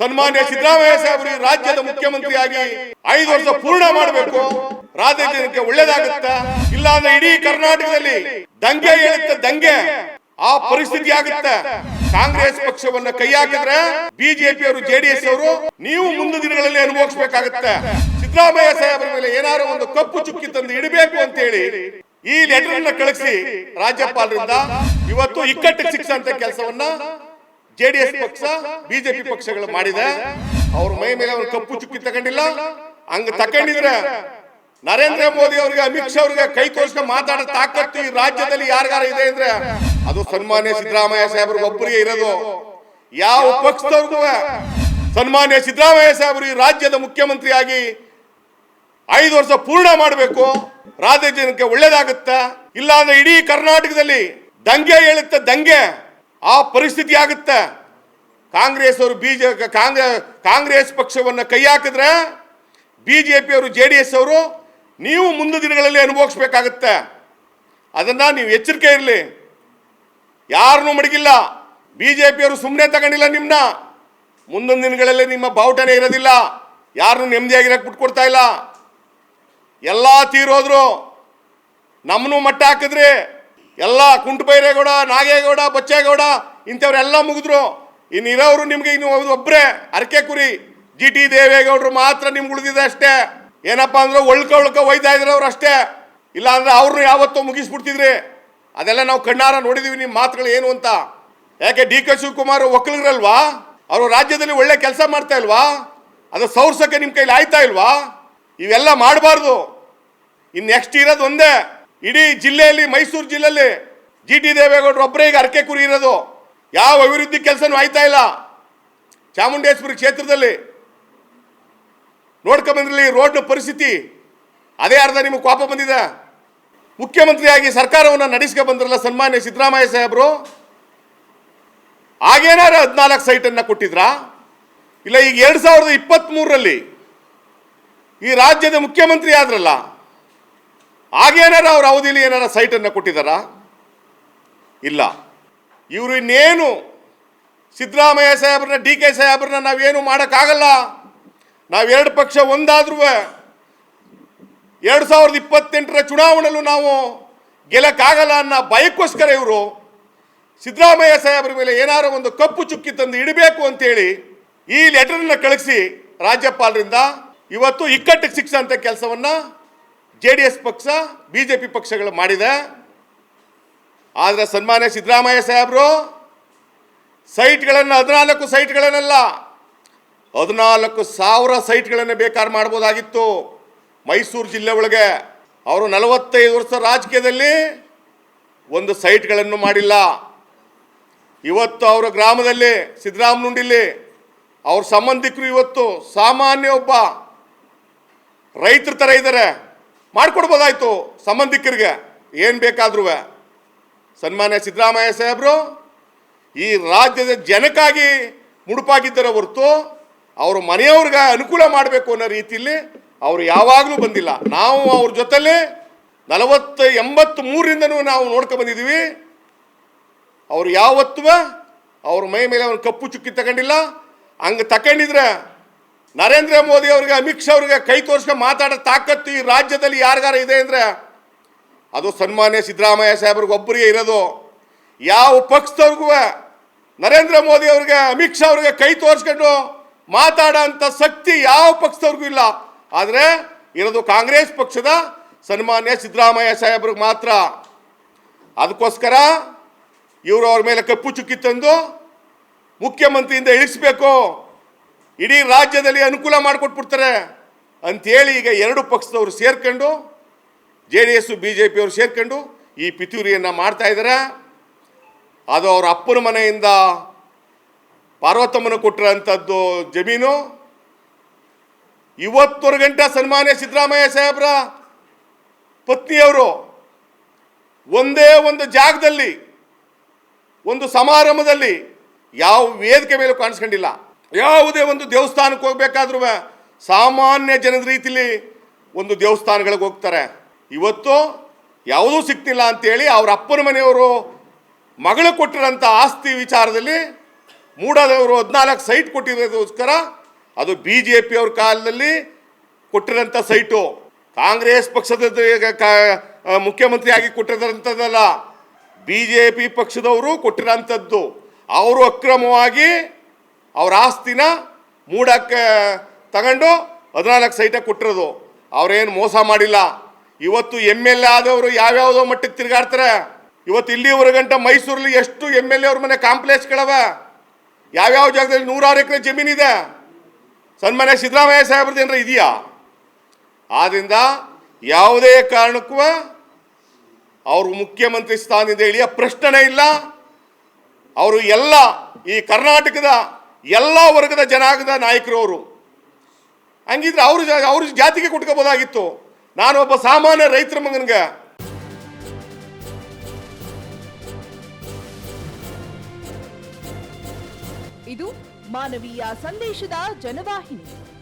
ಸನ್ಮಾನ್ಯ ಸಿದ್ದರಾಮಯ್ಯ ಸಾಹೇಬರು ರಾಜ್ಯದ ಮುಖ್ಯಮಂತ್ರಿಯಾಗಿ ಐದು ವರ್ಷ ಪೂರ್ಣ ಮಾಡಬೇಕು. ರಾಜಕೀಯಕ್ಕೆ ಜನಕ್ಕೆ ಒಳ್ಳೇದಾಗುತ್ತಾ? ಇಲ್ಲ ಅಂದ್ರೆ ಇಡೀ ಕರ್ನಾಟಕದಲ್ಲಿ ದಂಗೆ ಹೇಳುತ್ತೆ ದಂಗೆ ಆ ಪರಿಸ್ಥಿತಿ ಆಗುತ್ತೆ? ಕಾಂಗ್ರೆಸ್ ಪಕ್ಷವನ್ನ ಕೈ ಹಾಕಿದ್ರೆ ಬಿಜೆಪಿ ಅವರು ಜೆಡಿಎಸ್ ಅವರು ನೀವು ಮುಂದಿನ ದಿನಗಳಲ್ಲಿ ಅನುಭವಿಸಬೇಕಾಗುತ್ತೆ? ಸಿದ್ದರಾಮಯ್ಯ ಸಾಹೇಬರ ಮೇಲೆ ಏನಾದ್ರು ಒಂದು ಕಪ್ಪು ಚುಕ್ಕಿ ತಂದು ಇಡಬೇಕು ಅಂತ ಹೇಳಿ ಈ ಲೆಟರ್ ಕಳಿಸಿ ರಾಜ್ಯಪಾಲರಿಂದ. ಇವತ್ತು ಇಕ್ಕಟ್ಟಿಗೆ ಸಿಕ್ಸಂತ ಕೆಲಸವನ್ನ ಜೆಡಿಎಸ್ ಪಕ್ಷ ಬಿಜೆಪಿ ಪಕ್ಷಗಳು ಮಾಡಿದೆ. ಅವ್ರ ಮೈ ಮೇಲೆ ಅವ್ರ ಕಪ್ಪು ಚುಕ್ಕಿ ತಗೊಂಡಿಲ್ಲ. ಹಂಗ ತಕೊಂಡಿದ್ರೆ ನರೇಂದ್ರ ಮೋದಿ ಅವರಿಗೆ ಅಮಿತ್ ಶಾ ಅವರಿಗೆ ಕೈ ತೋರಿಸ್ಕೊಂಡು ಮಾತಾಡೋ ತಾಕತ್ತು ಈ ರಾಜ್ಯದಲ್ಲಿ ಯಾರಿಗಾರ ಇದೆ ಅಂದ್ರೆ ಅದು ಸನ್ಮಾನ್ಯ ಸಿದ್ದರಾಮಯ್ಯ ಸಾಹೇಬ್ರಿಗೆ ಒಬ್ಬರಿಗೆ ಇರೋದು. ಯಾವ ಪಕ್ಷದವ್ರಿಗೂ ಸನ್ಮಾನ್ಯ ಸಿದ್ದರಾಮಯ್ಯ ಸಾಹೇಬರು ಈ ರಾಜ್ಯದ ಮುಖ್ಯಮಂತ್ರಿಯಾಗಿ ಐದು ವರ್ಷ ಪೂರ್ಣ ಮಾಡಬೇಕು. ರಾಜ್ಯ ಜನಕ್ಕೆ ಒಳ್ಳೇದಾಗುತ್ತಾ? ಇಲ್ಲಾಂದ್ರೆ ಇಡೀ ಕರ್ನಾಟಕದಲ್ಲಿ ದಂಗೆ ಹೇಳುತ್ತೆ ದಂಗೆ. ಆ ಪರಿಸ್ಥಿತಿ ಆಗುತ್ತೆ. ಕಾಂಗ್ರೆಸ್ ಅವರು ಬಿಜೆ ಕಾಂಗ್ರೆಸ್ ಕಾಂಗ್ರೆಸ್ ಪಕ್ಷವನ್ನು ಕೈ ಹಾಕಿದ್ರೆ ಬಿ ಬಿಜೆಪಿ ಅವರು, ಜೆ ಡಿ ಎಸ್ ಅವರು ನೀವು ಮುಂದಿನ ದಿನಗಳಲ್ಲಿ ಅನುಭವಿಸ್ಬೇಕಾಗತ್ತೆ. ಅದನ್ನು ನೀವು ಎಚ್ಚರಿಕೆ ಇರಲಿ. ಯಾರನ್ನೂ ಮಡಗಿಲ್ಲ. ಬಿ ಬಿಜೆಪಿ ಅವರು ಸುಮ್ಮನೆ ತಗೊಂಡಿಲ್ಲ ನಿಮ್ಮನ್ನ ಮುಂದಿನ ದಿನಗಳಲ್ಲಿ ನಿಮ್ಮ ಬಾವುಟನೇ ಇರೋದಿಲ್ಲ. ಯಾರನ್ನೂ ನೆಮ್ಮದಿಯಾಗಿರೋಕೆ ಬಿಟ್ಕೊಡ್ತಾ ಇಲ್ಲ. ಎಲ್ಲ ತೀರೋದ್ರು ನಮ್ಮನ್ನು ಮಟ್ಟ ಹಾಕಿದ್ರಿ ಎಲ್ಲ ಕುಂಟುಬೈರೇಗೌಡ, ನಾಗೇಗೌಡ, ಬಚ್ಚೇಗೌಡ, ಇಂಥವ್ರೆಲ್ಲ ಮುಗಿದ್ರು. ಇನ್ನು ಇರೋರು ನಿಮಗೆ ಇನ್ನು ಒಬ್ಬರೇ ಅರಕೆ ಕುರಿ ಜಿ ಟಿ ದೇವೇಗೌಡರು ಮಾತ್ರ ನಿಮ್ಗೆ ಉಳಿದಿದೆ ಅಷ್ಟೇ. ಏನಪ್ಪಾ ಅಂದ್ರೆ ಒಳ್ಕ ಒಳ್ಕ ಒಯ್ತಾ ಇದ್ರು ಅವ್ರು ಅಷ್ಟೇ. ಇಲ್ಲ ಅಂದ್ರೆ ಅವ್ರನ್ನ ಯಾವತ್ತೋ ಮುಗಿಸ್ಬಿಡ್ತಿದ್ರಿ. ಅದೆಲ್ಲ ನಾವು ಕಣ್ಣಾರ ನೋಡಿದೀವಿ ನಿಮ್ಮ ಮಾತುಗಳು ಏನು ಅಂತ. ಯಾಕೆ ಡಿ ಕೆ ಶಿವಕುಮಾರ್ ಒಕ್ಕಲಿಗರಲ್ವಾ? ಅವರು ರಾಜ್ಯದಲ್ಲಿ ಒಳ್ಳೆ ಕೆಲಸ ಮಾಡ್ತಾ ಇಲ್ವಾ? ಅದು ಸೌರ್ಸಕ್ಕೆ ನಿಮ್ಮ ಕೈಲಿ ಆಯ್ತಾ ಇಲ್ವಾ? ಇವೆಲ್ಲ ಮಾಡಬಾರ್ದು. ಇನ್ನು ನೆಕ್ಸ್ಟ್ ಇರೋದು ಒಂದೇ. ಇಡೀ ಜಿಲ್ಲೆಯಲ್ಲಿ, ಮೈಸೂರು ಜಿಲ್ಲೆಯಲ್ಲಿ ಜಿ ಟಿ ದೇವೇಗೌಡರು ಒಬ್ಬರೇ ಈಗ ಅರಕೆ ಕುರಿ ಇರೋದು. ಯಾವ ಅಭಿವೃದ್ಧಿ ಕೆಲಸನೂ ಆಯ್ತಾ ಇಲ್ಲ. ಚಾಮುಂಡೇಶ್ವರಿ ಕ್ಷೇತ್ರದಲ್ಲಿ ನೋಡ್ಕೊಂಬಂದ್ರಲ್ಲಿ ರೋಡ್ ಪರಿಸ್ಥಿತಿ ಅದೇ ಅರ್ಧ ನಿಮಗೆ ಕೋಪ ಬಂದಿದೆ. ಮುಖ್ಯಮಂತ್ರಿಯಾಗಿ ಸರ್ಕಾರವನ್ನು ನಡೆಸ್ಕೊ ಬಂದ್ರಲ್ಲ ಸನ್ಮಾನ್ಯ ಸಿದ್ದರಾಮಯ್ಯ ಸಾಹೇಬರು? ಆಗೇನಾರ ಹದಿನಾಲ್ಕು ಸೈಟನ್ನು ಕೊಟ್ಟಿದ್ರಾ? ಇಲ್ಲ, ಈಗ ಎರಡು ಸಾವಿರದ ಇಪ್ಪತ್ತ್ಮೂರರಲ್ಲಿ ಈ ರಾಜ್ಯದ ಮುಖ್ಯಮಂತ್ರಿ ಆದ್ರಲ್ಲ ಆಗೇನಾರ ಅವ್ರ ಅವಧಿಲಿ ಏನಾರ ಸೈಟನ್ನು ಕೊಟ್ಟಿದ್ದಾರಾ ಇಲ್ಲ. ಇವರು ಇನ್ನೇನು ಸಿದ್ದರಾಮಯ್ಯ ಸಾಹೇಬ್ರನ್ನ, ಡಿ ಕೆ ಸಾಹೇಬ್ರನ್ನ ನಾವೇನು ಮಾಡೋಕ್ಕಾಗಲ್ಲ. ನಾವೆರಡು ಪಕ್ಷ ಒಂದಾದ್ರೂ ಎರಡು ಸಾವಿರದ ಇಪ್ಪತ್ತೆಂಟರ ಚುನಾವಣೆಯಲ್ಲೂ ನಾವು ಗೆಲ್ಲಕ್ಕಾಗಲ್ಲ ಅನ್ನೋ ಭಯಕ್ಕೋಸ್ಕರ ಇವರು ಸಿದ್ದರಾಮಯ್ಯ ಸಾಹೇಬ್ರ ಮೇಲೆ ಏನಾರು ಒಂದು ಕಪ್ಪು ಚುಕ್ಕಿ ತಂದು ಇಡಬೇಕು ಅಂತೇಳಿ ಈ ಲೆಟರ್ನ ಕಳಿಸಿ ರಾಜ್ಯಪಾಲರಿಂದ. ಇವತ್ತು ಇಕ್ಕಟ್ಟಿಗೆ ಸಿಕ್ಸಂತ ಕೆಲಸವನ್ನ ಜೆ ಡಿ ಎಸ್ ಪಕ್ಷ ಬಿ ಜೆ ಪಿ ಪಕ್ಷಗಳು ಮಾಡಿದೆ. ಆದರೆ ಸನ್ಮಾನ್ಯ ಸಿದ್ದರಾಮಯ್ಯ ಸಾಹೇಬರು, ಸೈಟ್ಗಳನ್ನು, ಹದಿನಾಲ್ಕು ಸೈಟ್ಗಳನ್ನೆಲ್ಲ, ಹದಿನಾಲ್ಕು ಸಾವಿರ ಸೈಟ್ಗಳನ್ನು ಬೇಕಾದ್ರೆ ಮಾಡ್ಬೋದಾಗಿತ್ತು. ಮೈಸೂರು ಜಿಲ್ಲೆ ಒಳಗೆ ಅವರು ನಲವತ್ತೈದು ವರ್ಷ ರಾಜಕೀಯದಲ್ಲಿ ಒಂದು ಸೈಟ್ಗಳನ್ನು ಮಾಡಿಲ್ಲ. ಇವತ್ತು ಅವರ ಗ್ರಾಮದಲ್ಲಿ ಸಿದ್ದರಾಮನುಂಡಿಲಿ ಅವ್ರ ಸಂಬಂಧಿಕರು ಇವತ್ತು ಸಾಮಾನ್ಯ ಒಬ್ಬ ರೈತರ ಥರ ಇದ್ದಾರೆ ಮಾಡಿಕೊಡ್ಬೋದಾಯ್ತು ಸಂಬಂಧಿಕರಿಗೆ. ಏನು ಬೇಕಾದ್ರೂ ಸನ್ಮಾನ್ಯ ಸಿದ್ದರಾಮಯ್ಯ ಸಾಹೇಬರು, ಈ ರಾಜ್ಯದ ಜನಕ್ಕಾಗಿ ಮುಡುಪಾಗಿದ್ದರ ಹೊರತು ಅವರು ಮನೆಯವ್ರಿಗೆ ಅನುಕೂಲ ಮಾಡಬೇಕು ಅನ್ನೋ ರೀತಿಯಲ್ಲಿ ಅವರು ಯಾವಾಗಲೂ ಬಂದಿಲ್ಲ. ನಾವು ಅವ್ರ ಜೊತೆಲಿ ನಲವತ್ತು ಎಂಬತ್ತು ಮೂರರಿಂದನೂ ನಾವು ನೋಡ್ಕೊಂಡು ಬಂದಿದ್ದೀವಿ. ಅವ್ರು ಯಾವತ್ತೂ ಅವ್ರ ಮೈ ಮೇಲೆ ಅವ್ರ ಕಪ್ಪು ಚುಕ್ಕಿ ತಗೊಂಡಿಲ್ಲ. ಹಂಗೆ ತಗೊಂಡಿದ್ರೆ ನರೇಂದ್ರ ಮೋದಿ ಅವರಿಗೆ, ಅಮಿತ್ ಶಾ ಅವ್ರಿಗೆ ಕೈ ತೋರಿಸ್ಕೊಂಡು ಮಾತಾಡೋ ತಾಕತ್ತು ಈ ರಾಜ್ಯದಲ್ಲಿ ಯಾರಿಗಾರ ಇದೆ ಅಂದರೆ ಅದು ಸನ್ಮಾನ್ಯ ಸಿದ್ದರಾಮಯ್ಯ ಸಾಹೇಬ್ರಿಗೆ ಒಬ್ಬರಿಗೆ ಇರೋದು. ಯಾವ ಪಕ್ಷದವ್ರಿಗೂ ನರೇಂದ್ರ ಮೋದಿ ಅವ್ರಿಗೆ, ಅಮಿತ್ ಶಾ ಅವ್ರಿಗೆ ಕೈ ತೋರಿಸ್ಕೊಂಡು ಮಾತಾಡೋ ಅಂಥ ಶಕ್ತಿ ಯಾವ ಪಕ್ಷದವ್ರಿಗೂ ಇಲ್ಲ. ಆದರೆ ಇರೋದು ಕಾಂಗ್ರೆಸ್ ಪಕ್ಷದ ಸನ್ಮಾನ್ಯ ಸಿದ್ದರಾಮಯ್ಯ ಸಾಹೇಬ್ರಿಗೆ ಮಾತ್ರ. ಅದಕ್ಕೋಸ್ಕರ ಇವರು ಅವ್ರ ಮೇಲೆ ಕಪ್ಪು ಚುಕ್ಕಿ ತಂದು ಮುಖ್ಯಮಂತ್ರಿಯಿಂದ ಇಳಿಸ್ಬೇಕು. ಇಡೀ ರಾಜ್ಯದಲ್ಲಿ ಅನುಕೂಲ ಮಾಡಿಕೊಟ್ಬಿಡ್ತಾರೆ ಅಂಥೇಳಿ ಈಗ ಎರಡು ಪಕ್ಷದವರು ಸೇರ್ಕೊಂಡು, J D S, B J ಪಿಯವರು ಸೇರ್ಕೊಂಡು ಈ ಪಿತೂರಿಯನ್ನು ಮಾಡ್ತಾ ಇದ್ದಾರೆ ಅದು ಅವ್ರ ಅಪ್ಪನ ಮನೆಯಿಂದ ಪಾರ್ವತಮ್ಮನ ಕೊಟ್ಟಿರೋಂಥದ್ದು ಜಮೀನು. ಇವತ್ತೊರು ಗಂಟೆ ಸನ್ಮಾನ್ಯ ಸಿದ್ದರಾಮಯ್ಯ ಸಾಹೇಬ್ರ ಪತ್ನಿಯವರು ಒಂದೇ ಒಂದು ಜಾಗದಲ್ಲಿ, ಒಂದು ಸಮಾರಂಭದಲ್ಲಿ ಯಾವ ವೇದಿಕೆ ಮೇಲೂ ಕಾಣಿಸ್ಕೊಂಡಿಲ್ಲ. ಯಾವುದೇ ಒಂದು ದೇವಸ್ಥಾನಕ್ಕೆ ಹೋಗ್ಬೇಕಾದ್ರೂ ಸಾಮಾನ್ಯ ಜನದ ರೀತಿಲಿ ಒಂದು ದೇವಸ್ಥಾನಗಳಿಗೆ ಹೋಗ್ತಾರೆ. ಇವತ್ತು ಯಾವುದೂ ಸಿಗ್ತಿಲ್ಲ ಅಂತೇಳಿ ಅವ್ರ ಅಪ್ಪನ ಮನೆಯವರು ಮಗಳು ಕೊಟ್ಟಿರೋಂಥ ಆಸ್ತಿ ವಿಚಾರದಲ್ಲಿ ಮೂಡದವರು ಹದಿನಾಲ್ಕು ಸೈಟ್ ಕೊಟ್ಟಿರೋದಕ್ಕೋಸ್ಕರ ಅದು ಬಿ ಜೆ ಪಿ ಅವ್ರ ಕಾಲದಲ್ಲಿ ಕೊಟ್ಟಿರೋಂಥ ಸೈಟು. ಕಾಂಗ್ರೆಸ್ ಪಕ್ಷದ ಮುಖ್ಯಮಂತ್ರಿಯಾಗಿ ಕೊಟ್ಟಿರೋಂಥದ್ದಲ್ಲ. ಬಿ ಜೆ ಪಿ ಪಕ್ಷದವರು ಕೊಟ್ಟಿರೋಂಥದ್ದು. ಅವರು ಅಕ್ರಮವಾಗಿ ಅವ್ರ ಆಸ್ತಿನ ಮೂಡಕ್ಕೆ ತಗೊಂಡು ಹದಿನಾಲ್ಕು ಸೈಟಾಗಿ ಕೊಟ್ಟಿರೋದು. ಅವ್ರೇನು ಮೋಸ ಮಾಡಿಲ್ಲ. ಇವತ್ತು ಎಂ ಎಲ್ ಎ ಆದವರು ಯಾವ್ಯಾವುದೋ ಮಟ್ಟಕ್ಕೆ ತಿರುಗಾಡ್ತಾರೆ. ಇವತ್ತು ಇಲ್ಲಿವರೆಗಂಟ ಮೈಸೂರಲ್ಲಿ ಎಷ್ಟು ಎಂ ಎಲ್ ಎ ಅವ್ರ ಮನೆ ಕಾಂಪ್ಲೆಕ್ಸ್ಗಳವ ಯಾವ್ಯಾವ ಜಾಗದಲ್ಲಿ ನೂರಾರು ಎಕರೆ ಜಮೀನಿದೆ ಸನ್ಮಾನ್ಯ ಸಿದ್ದರಾಮಯ್ಯ ಸಾಹೇಬ್ರದ್ದು ಏನಾರ ಇದೆಯಾ? ಆದ್ದರಿಂದ ಯಾವುದೇ ಕಾರಣಕ್ಕೂ ಅವರು ಮುಖ್ಯಮಂತ್ರಿ ಸ್ಥಾನದಿಂದ ಇಳಿಯ ಪ್ರಶ್ನೆ ಇಲ್ಲ. ಅವರು ಎಲ್ಲ ಈ ಕರ್ನಾಟಕದ ಎಲ್ಲ ವರ್ಗದ ಜನಾಂಗದ ನಾಯಕರು ಅವರು. ಹಂಗಿದ್ರೆ ಅವರು ಅವ್ರ ಜಾತಿಗೆ ನಾನು ಒಬ್ಬ ಸಾಮಾನ್ಯ ರೈತರ ಮಗನಿಗೆ. ಇದು ಮಾನವೀಯ ಸಂದೇಶದ ಜನವಾಹಿನಿ.